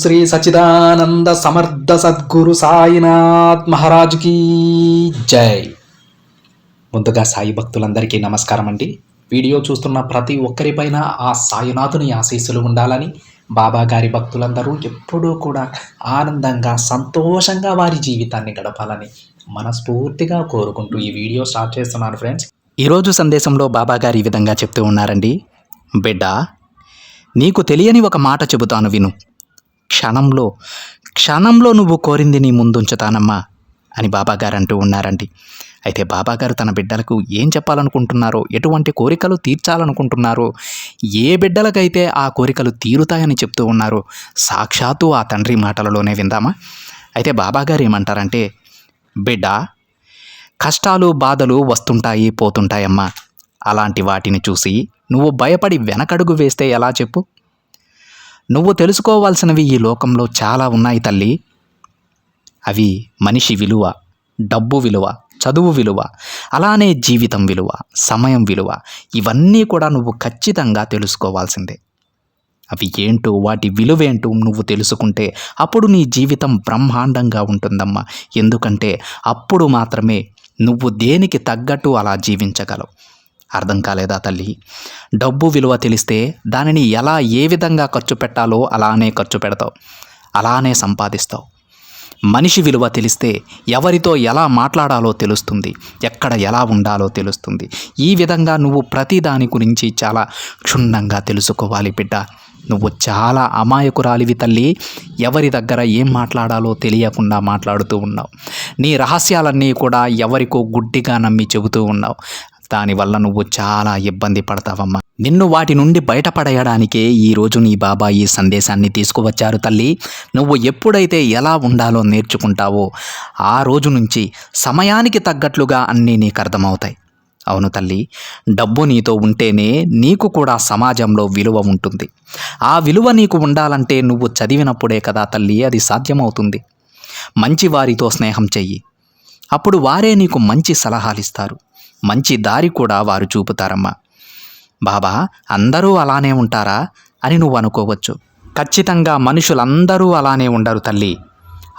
శ్రీ సచిదానంద సమర్థ సద్గురు సాయినాథ్ మహారాజుకి జై. ముందుగా సాయి భక్తులందరికీ నమస్కారం అండి. వీడియో చూస్తున్న ప్రతి ఒక్కరిపైన ఆ సాయినాథుని ఆశీస్సులు ఉండాలని బాబా గారి భక్తులందరూ ఎప్పుడూ కూడా ఆనందంగా సంతోషంగా వారి జీవితాన్ని గడపాలని మనస్ఫూర్తిగా కోరుకుంటూ ఈ వీడియో స్టార్ట్ చేస్తున్నాను ఫ్రెండ్స్. ఈరోజు సందేశంలో బాబా గారు ఈ విధంగా చెప్తూ ఉన్నారండి. బిడ్డ నీకు తెలియని ఒక మాట చెబుతాను విను. క్షణంలో క్షణంలో నువ్వు కోరింది నీ ముందుంచుతానమ్మా అని బాబాగారు అంటూ ఉన్నారండి. అయితే బాబాగారు తన బిడ్డలకు ఏం చెప్పాలనుకుంటున్నారో ఎటువంటి కోరికలు తీర్చాలనుకుంటున్నారో ఏ బిడ్డలకైతే ఆ కోరికలు తీరుతాయని చెప్తూ ఉన్నారో సాక్షాత్తు ఆ తండ్రి మాటలలోనే విందామా? అయితే బాబాగారు ఏమంటారంటే బిడ్డ కష్టాలు బాధలు వస్తుంటాయి పోతుంటాయమ్మా. అలాంటి వాటిని చూసి నువ్వు భయపడి వెనకడుగు వేస్తే ఎలా చెప్పు? నువ్వు తెలుసుకోవాల్సినవి ఈ లోకంలో చాలా ఉన్నాయి తల్లి. అవి మనిషి విలువ డబ్బు విలువ చదువు విలువ అలానే జీవితం విలువ సమయం విలువ. ఇవన్నీ కూడా నువ్వు ఖచ్చితంగా తెలుసుకోవాల్సిందే. అవి ఏంటో వాటి విలువేంటో నువ్వు తెలుసుకుంటే అప్పుడు నీ జీవితం బ్రహ్మాండంగా ఉంటుందమ్మా. ఎందుకంటే అప్పుడు మాత్రమే నువ్వు దేనికి తగ్గట్టు అలా జీవించగలవు. అర్థం కాలేదా తల్లి? డబ్బు విలువ తెలిస్తే దానిని ఎలా ఏ విధంగా ఖర్చు పెట్టాలో అలానే ఖర్చు పెడతావు. అలానే సంపాదిస్తావు. మనిషి విలువ తెలిస్తే ఎవరితో ఎలా మాట్లాడాలో తెలుస్తుంది. ఎక్కడ ఎలా ఉండాలో తెలుస్తుంది. ఈ విధంగా నువ్వు ప్రతి దాని గురించి చాలా క్షుణ్ణంగా తెలుసుకోవాలి బిడ్డ. నువ్వు చాలా అమాయకురాలివి తల్లి. ఎవరి దగ్గర ఏం మాట్లాడాలో తెలియకుండా మాట్లాడుతూ ఉన్నావు. నీ రహస్యాలన్నీ కూడా ఎవరికో గుడ్డిగా నమ్మి చెబుతూ ఉన్నావు. దానివల్ల నువ్వు చాలా ఇబ్బంది పడతావమ్మా. నిన్ను వాటి నుండి బయటపడేయడానికే ఈరోజు నీ బాబా ఈ సందేశాన్ని తీసుకువచ్చారు తల్లి. నువ్వు ఎప్పుడైతే ఎలా ఉండాలో నేర్చుకుంటావో ఆ రోజు నుంచి సమయానికి తగ్గట్లుగా అన్నీ నీకు అర్థమవుతాయి. అవును తల్లి డబ్బు నీతో ఉంటేనే నీకు కూడా సమాజంలో విలువ ఉంటుంది. ఆ విలువ నీకు ఉండాలంటే నువ్వు చదివినప్పుడే కదా తల్లి అది సాధ్యమవుతుంది. మంచి వారితో స్నేహం చెయ్యి. అప్పుడు వారే నీకు మంచి సలహాలు ఇస్తారు మంచి దారి కూడా వారు చూపుతారమ్మా. బాబా అందరూ అలానే ఉంటారా అని నువ్వు అనుకోవచ్చు. ఖచ్చితంగా మనుషులందరూ అలానే ఉండరు తల్లి.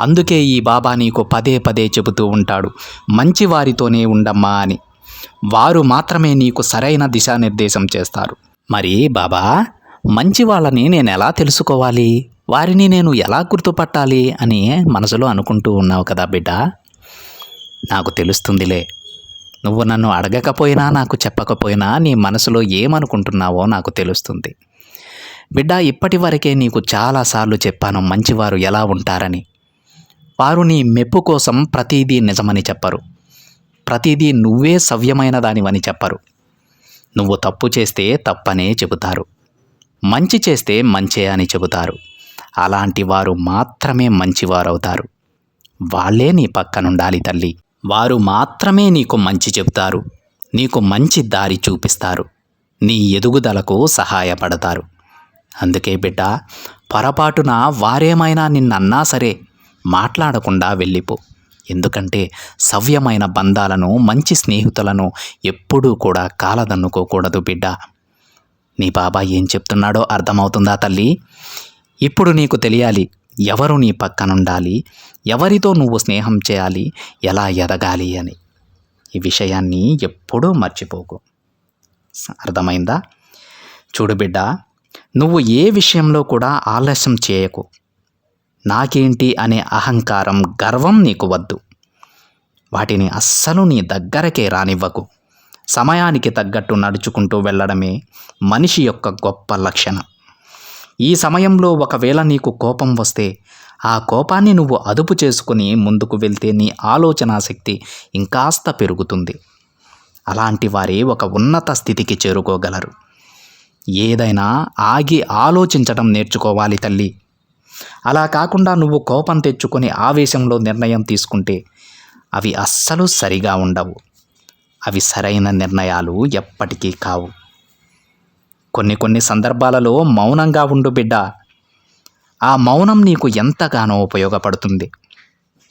అందుకే ఈ బాబా నీకు పదే పదే చెబుతూ ఉంటాడు. మంచి వారితోనే ఉండమ్మా అని. వారు మాత్రమే నీకు సరైన దిశానిర్దేశం చేస్తారు. మరి బాబా మంచి వాళ్ళని నేను ఎలా తెలుసుకోవాలి? వారిని నేను ఎలా గుర్తుపట్టాలి అని మనసులో అనుకుంటూ ఉన్నావు కదా బిడ్డ? నాకు తెలుస్తుందిలే. నువ్వు నన్ను అడగకపోయినా నాకు చెప్పకపోయినా నీ మనసులో ఏమనుకుంటున్నావో నాకు తెలుస్తుంది. బిడ్డ ఇప్పటి వరకే నీకు చాలాసార్లు చెప్పాను మంచివారు ఎలా ఉంటారని. వారు నీ మెప్పు కోసం ప్రతిదీ నిజమని చెప్పరు. ప్రతిదీ నువ్వే సవ్యమైన దానివని చెప్పరు. నువ్వు తప్పు చేస్తే తప్పనే చెబుతారు. మంచి చేస్తే మంచే అని చెబుతారు. అలాంటి వారు మాత్రమే మంచివారవుతారు. వాళ్ళే నీ పక్కనుండాలి తల్లి. వారు మాత్రమే నీకు మంచి చెబుతారు నీకు మంచి దారి చూపిస్తారు నీ ఎదుగుదలకు సహాయపడతారు. అందుకే బిడ్డ పొరపాటున వారేమైనా నిన్నన్నా సరే మాట్లాడకుండా వెళ్ళిపో. ఎందుకంటే సవ్యమైన బంధాలను మంచి స్నేహితులను ఎప్పుడూ కూడా కాలదన్నుకోకూడదు బిడ్డ. నీ బాబా ఏం చెప్తున్నాడో అర్థమవుతుందా తల్లి? ఇప్పుడు నీకు తెలియాలి ఎవరు నీ పక్కనుండాలి? ఎవరితో నువ్వు స్నేహం చేయాలి? ఎలా ఎదగాలి అని. ఈ విషయాన్ని ఎప్పుడూ మర్చిపోకు. అర్థమైందా? చూడు బిడ్డ నువ్వు ఏ విషయంలో కూడా ఆలస్యం చేయకు. నాకేంటి అనే అహంకారం గర్వం నీకు వద్దు. వాటిని అస్సలు నీ దగ్గరకే రానివ్వకు. సమయానికి తగ్గట్టు నడుచుకుంటూ వెళ్ళడమే మనిషి యొక్క గొప్ప లక్షణం. ఈ సమయంలో ఒకవేళ నీకు కోపం వస్తే ఆ కోపాన్ని నువ్వు అదుపు చేసుకుని ముందుకు వెళ్తే నీ ఆలోచనా శక్తి ఇంకాస్త పెరుగుతుంది. అలాంటి వారే ఒక ఉన్నత స్థితికి చేరుకోగలరు. ఏదైనా ఆగి ఆలోచించడం నేర్చుకోవాలి తల్లి. అలా కాకుండా నువ్వు కోపం తెచ్చుకొని ఆవేశంలో నిర్ణయం తీసుకుంటే అవి అస్సలు సరిగా ఉండవు. అవి సరైన నిర్ణయాలు ఎప్పటికీ కావు. కొన్ని కొన్ని సందర్భాలలో మౌనంగా ఉండు బిడ్డ. ఆ మౌనం నీకు ఎంతగానో ఉపయోగపడుతుంది.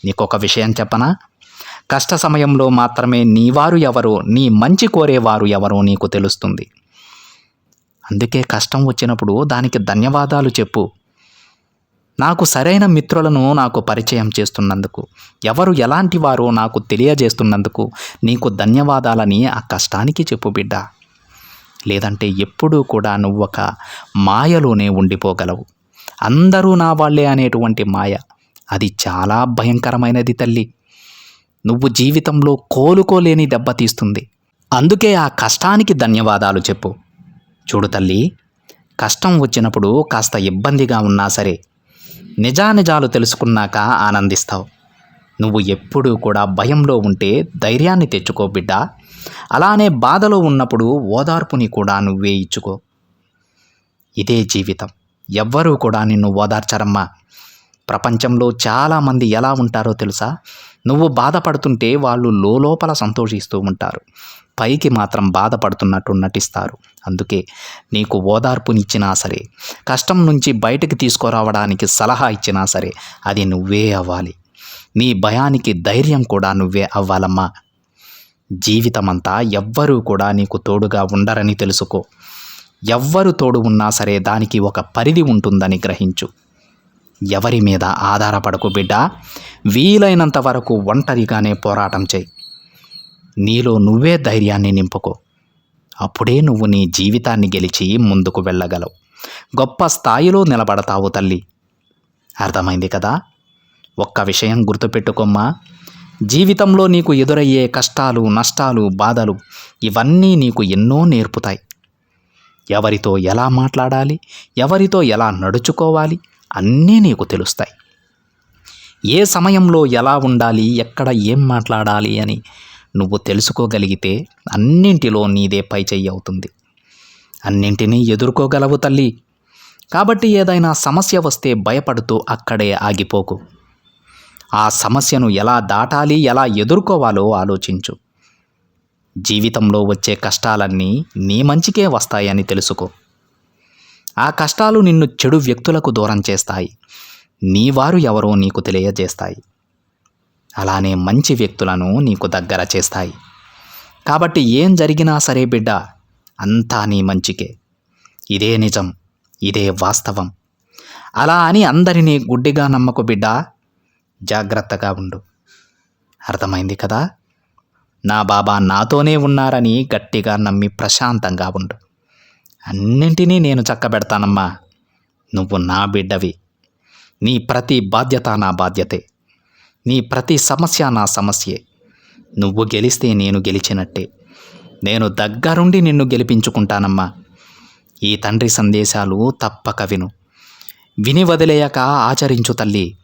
నీకు ఒక విషయం చెప్పనా? కష్ట సమయంలో మాత్రమే నీవారు ఎవరో నీ మంచి కోరేవారు ఎవరో నీకు తెలుస్తుంది. అందుకే కష్టం వచ్చినప్పుడు దానికి ధన్యవాదాలు చెప్పు. నాకు సరైన మిత్రులను నాకు పరిచయం చేస్తున్నందుకు ఎవరు ఎలాంటి వారో నాకు తెలియజేస్తున్నందుకు నీకు ధన్యవాదాలని ఆ కష్టానికి చెప్పు బిడ్డ. లేదంటే ఎప్పుడూ కూడా నువ్వు ఒక మాయలోనే ఉండిపోగలవు. అందరూ నా వాళ్ళే అనేటువంటి మాయ. అది చాలా భయంకరమైనది తల్లి. నువ్వు జీవితంలో కోలుకోలేని దెబ్బతీస్తుంది అందుకే ఆ కష్టానికి ధన్యవాదాలు చెప్పు. చూడు తల్లి కష్టం వచ్చినప్పుడు కాస్త ఇబ్బందిగా ఉన్నా సరే నిజానిజాలు తెలుసుకున్నాక ఆనందిస్తావు. నువ్వు ఎప్పుడూ కూడా భయంలో ఉంటే ధైర్యాన్ని తెచ్చుకో బిడ్డ. అలానే బాధలో ఉన్నప్పుడు ఓదార్పుని కూడా నువ్వే ఇచ్చుకో. ఇదే జీవితం. ఎవ్వరూ కూడా నిన్ను ఓదార్చరమ్మా. ప్రపంచంలో చాలామంది ఎలా ఉంటారో తెలుసా? నువ్వు బాధపడుతుంటే వాళ్ళు లోపల సంతోషిస్తూ ఉంటారు. పైకి మాత్రం బాధపడుతున్నట్టు నటిస్తారు. అందుకే నీకు ఓదార్పునిచ్చినా సరే కష్టం నుంచి బయటకు తీసుకురావడానికి సలహా ఇచ్చినా సరే అది నువ్వే అవ్వాలి. నీ భయానికి ధైర్యం కూడా నువ్వే అవ్వాలమ్మా. జీవితమంతా ఎవ్వరూ కూడా నీకు తోడుగా ఉండరని తెలుసుకో. ఎవ్వరు తోడు ఉన్నా సరే దానికి ఒక పరిధి ఉంటుందని గ్రహించు. ఎవరి మీద ఆధారపడకు బిడ్డ. వీలైనంత వరకు ఒంటరిగానే పోరాటం చేయి. నీలో నువ్వే ధైర్యాన్ని నింపుకో. అప్పుడే నువ్వు నీ జీవితాన్ని గెలిచి ముందుకు వెళ్ళగలవు. గొప్ప స్థాయిలో నిలబడతావు తల్లి. అర్థమైంది కదా? ఒక్క విషయం గుర్తుపెట్టుకోమ్మా. జీవితంలో నీకు ఎదురయ్యే కష్టాలు నష్టాలు బాధలు ఇవన్నీ నీకు ఎన్నో నేర్పుతాయి. ఎవరితో ఎలా మాట్లాడాలి ఎవరితో ఎలా నడుచుకోవాలి అన్నీ నీకు తెలుస్తాయి. ఏ సమయంలో ఎలా ఉండాలి ఎక్కడ ఏం మాట్లాడాలి అని నువ్వు తెలుసుకోగలిగితే అన్నింటిలో నీదే పై చెయ్యి అవుతుంది. అన్నింటినీ ఎదుర్కోగలవు తల్లి. కాబట్టి ఏదైనా సమస్య వస్తే భయపడుతూ అక్కడే ఆగిపోకు. ఆ సమస్యను ఎలా దాటాలి ఎలా ఎదుర్కోవాలో ఆలోచించు. జీవితంలో వచ్చే కష్టాలన్నీ నీ మంచికే వస్తాయని తెలుసుకో. ఆ కష్టాలు నిన్ను చెడు వ్యక్తులకు దూరం చేస్తాయి. నీ వారు ఎవరో నీకు తెలియజేస్తాయి. అలానే మంచి వ్యక్తులను నీకు దగ్గర చేస్తాయి. కాబట్టి ఏం జరిగినా సరే బిడ్డ అంతా నీ మంచికే. ఇదే నిజం ఇదే వాస్తవం. అలా అని అందరినీ గుడ్డిగా నమ్మకు బిడ్డ జాగ్రత్తగా ఉండు. అర్థమైంది కదా? నా బాబా నాతోనే ఉన్నారని గట్టిగా నమ్మి ప్రశాంతంగా ఉండు. అన్నింటినీ నేను చక్కబెడతానమ్మా. నువ్వు నా బిడ్డవి. నీ ప్రతి బాధ్యత నా బాధ్యతే. నీ ప్రతి సమస్య నా సమస్యే. నువ్వు గెలిస్తే నేను గెలిచినట్టే. నేను దగ్గరుండి నిన్ను గెలిపించుకుంటానమ్మా. ఈ తండ్రి సందేశాలు తప్పక విను. విని వదిలేయక ఆచరించు తల్లి.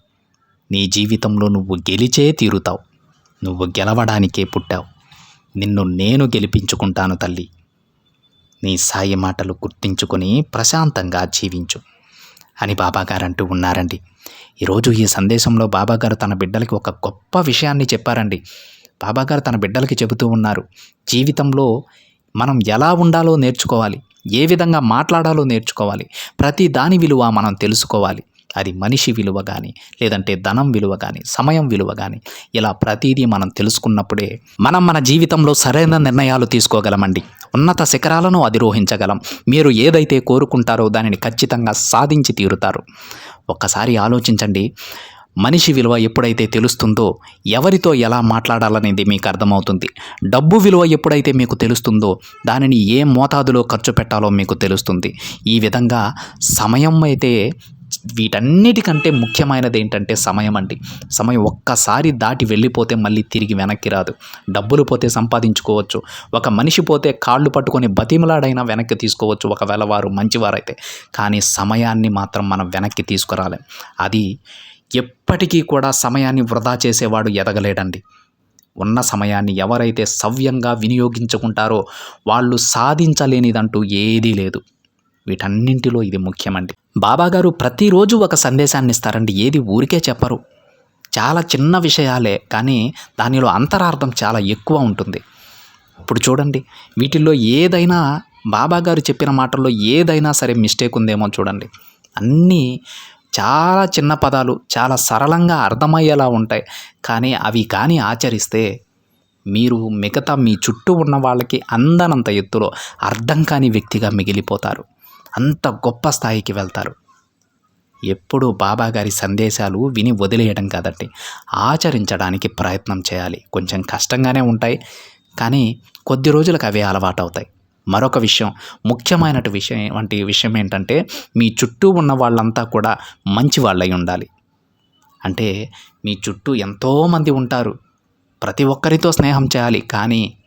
నీ జీవితంలో నువ్వు గెలిచే తీరుతావు. నువ్వు గెలవడానికే పుట్టావు. నిన్ను నేను గెలిపించుకుంటాను తల్లి. నీ సాయి మాటలు గుర్తించుకొని ప్రశాంతంగా జీవించు. అని బాబాగారు అంటూ ఉన్నారండి. ఈరోజు ఈ సందేశంలో బాబాగారు తన బిడ్డలకి ఒక గొప్ప విషయాన్ని చెప్పారండి. బాబాగారు తన బిడ్డలకి చెబుతూ ఉన్నారు జీవితంలో మనం ఎలా ఉండాలో నేర్చుకోవాలి ఏ విధంగా మాట్లాడాలో నేర్చుకోవాలి ప్రతి దాని విలువ మనం తెలుసుకోవాలి. అది మనిషి విలువ కానీ లేదంటే ధనం విలువ కానీ సమయం విలువ కానీ ఇలా ప్రతిదీ మనం తెలుసుకున్నప్పుడే మనం మన జీవితంలో సరైన నిర్ణయాలు తీసుకోగలమండి. ఉన్నత శిఖరాలను అధిరోహించగలం. మీరు ఏదైతే కోరుకుంటారో దానిని ఖచ్చితంగా సాధించి తీరుతారు. ఒక్కసారి ఆలోచించండి. మనిషి విలువ ఎప్పుడైతే తెలుస్తుందో ఎవరితో ఎలా మాట్లాడాలనేది మీకు అర్థమవుతుంది. డబ్బు విలువ ఎప్పుడైతే మీకు తెలుస్తుందో దానిని ఏ మోతాదులో ఖర్చు పెట్టాలో మీకు తెలుస్తుంది. ఈ విధంగా సమయం అయితే వీటన్నిటికంటే ముఖ్యమైనది ఏంటంటే సమయం అండి. సమయం ఒక్కసారి దాటి వెళ్ళిపోతే మళ్ళీ తిరిగి వెనక్కి రాదు. డబ్బులు పోతే సంపాదించుకోవచ్చు. ఒక మనిషి పోతే కాళ్ళు పట్టుకొని బతిమలాడైనా వెనక్కి తీసుకోవచ్చు. ఒకవేళ వారు మంచివారైతే. కానీ సమయాన్ని మాత్రం మనం వెనక్కి తీసుకురాలేం. అది ఎప్పటికీ కూడా సమయాన్ని వృధా చేసేవాడు ఎదగలేడండి. ఉన్న సమయాన్ని ఎవరైతే సవ్యంగా వినియోగించుకుంటారో వాళ్ళు సాధించలేనిదంటూ ఏదీ లేదు. వీటన్నింటిలో ఇది ముఖ్యమండి. బాబాగారు ప్రతిరోజు ఒక సందేశాన్ని ఇస్తారండి. ఏది ఊరికే చెప్పరు. చాలా చిన్న విషయాలే కానీ దానిలో అంతరార్థం చాలా ఎక్కువ ఉంటుంది. ఇప్పుడు చూడండి వీటిల్లో ఏదైనా బాబాగారు చెప్పిన మాటల్లో ఏదైనా సరే మిస్టేక్ ఉందేమో చూడండి. అన్నీ చాలా చిన్న పదాలు చాలా సరళంగా అర్థమయ్యేలా ఉంటాయి. కానీ అవి కానీ ఆచరిస్తే మీరు మిగతా మీ చుట్టూ ఉన్న వాళ్ళకి అందనంత ఎత్తులో అర్థం కాని వ్యక్తిగా మిగిలిపోతారు. అంత గొప్ప స్థాయికి వెళ్తారు. ఎప్పుడూ బాబా గారి సందేశాలు విని వదిలేయడం కాదండి ఆచరించడానికి ప్రయత్నం చేయాలి. కొంచెం కష్టంగానే ఉంటాయి. కానీ కొద్ది రోజులకు అవే అలవాటు అవుతాయి మరొక విషయం ముఖ్యమైన విషయం వంటి విషయం ఏంటంటే మీ చుట్టూ ఉన్న వాళ్ళంతా కూడా మంచి వాళ్ళై ఉండాలి. అంటే మీ చుట్టూ ఎంతోమంది ఉంటారు. ప్రతి ఒక్కరితో స్నేహం చేయాలి. కానీ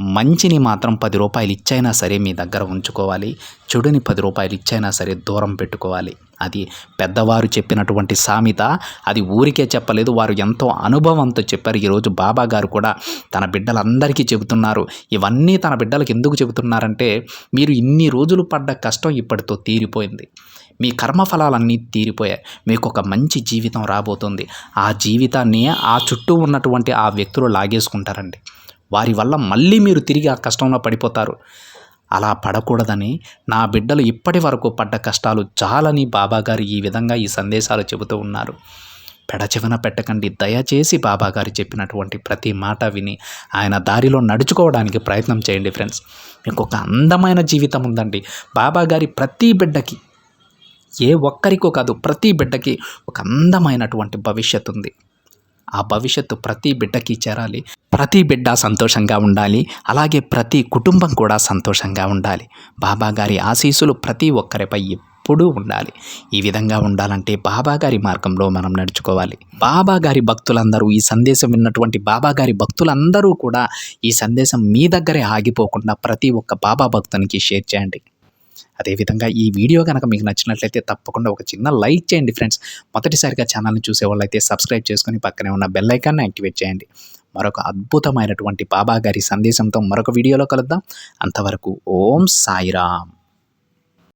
మంచిని మాత్రం పది రూపాయలు ఇచ్చైనా సరే మీ దగ్గర ఉంచుకోవాలి. చెడుని పది రూపాయలు ఇచ్చైనా సరే దూరం పెట్టుకోవాలి. అది పెద్దవారు చెప్పినటువంటి సామెత. అది ఊరికే చెప్పలేదు. వారు ఎంతో అనుభవంతో చెప్పారు. ఈరోజు బాబా గారు కూడా తన బిడ్డలందరికీ చెబుతున్నారు. ఇవన్నీ తన బిడ్డలకు ఎందుకు చెబుతున్నారంటే మీరు ఇన్ని రోజులు పడ్డ కష్టం ఇప్పటితో తీరిపోయింది. మీ కర్మఫలాలన్నీ తీరిపోయాయి. మీకు ఒక మంచి జీవితం రాబోతుంది. ఆ జీవితాన్ని ఆ చుట్టూ ఉన్నటువంటి ఆ వ్యక్తులు లాగేసుకుంటారండి. వారి వల్ల మళ్ళీ మీరు తిరిగి ఆ కష్టంలో పడిపోతారు. అలా పడకూడదని నా బిడ్డలు ఇప్పటి వరకు పడ్డ కష్టాలు చాలని బాబాగారు ఈ విధంగా ఈ సందేశాలు చెబుతూ ఉన్నారు. పెడచెవిన పెట్టకండి దయచేసి బాబాగారు చెప్పినటువంటి ప్రతి మాట విని ఆయన దారిలో నడుచుకోవడానికి ప్రయత్నం చేయండి ఫ్రెండ్స్. మీకు ఒక అందమైన జీవితం ఉందండి. బాబాగారి ప్రతి బిడ్డకి ఏ ఒక్కరికో కాదు ప్రతి బిడ్డకి ఒక అందమైనటువంటి భవిష్యత్తు ఉంది ఆ భవిష్యత్తు ప్రతి బిడ్డకి చేరాలి. ప్రతి బిడ్డ సంతోషంగా ఉండాలి. అలాగే ప్రతి కుటుంబం కూడా సంతోషంగా ఉండాలి. బాబా గారి ఆశీస్సులు ప్రతి ఒక్కరిపై ఎప్పుడూ ఉండాలి. ఈ విధంగా ఉండాలంటే బాబా గారి మార్గంలో మనం నడుచుకోవాలి. బాబా గారి భక్తులందరూ ఈ సందేశం విన్నటువంటి బాబా గారి భక్తులందరూ కూడా ఈ సందేశం మీ దగ్గరే ఆగిపోకుండా ప్రతి ఒక్క బాబా భక్తునికి షేర్ చేయండి. అదేవిధంగా ఈ వీడియో కనుక మీకు నచ్చినట్లయితే తప్పకుండా ఒక చిన్న లైక్ చేయండి ఫ్రెండ్స్. మొదటిసారిగా ఛానల్ని చూసే వాళ్ళైతే సబ్స్క్రైబ్ చేసుకొని పక్కనే ఉన్న బెల్ ఐకాన్ని యాక్టివేట్ చేయండి. మరొక అద్భుతమైనటువంటి బాబా గారి సందేశంతో మరొక వీడియోలో కలుద్దాం. అంతవరకు ఓం సాయిరామ్.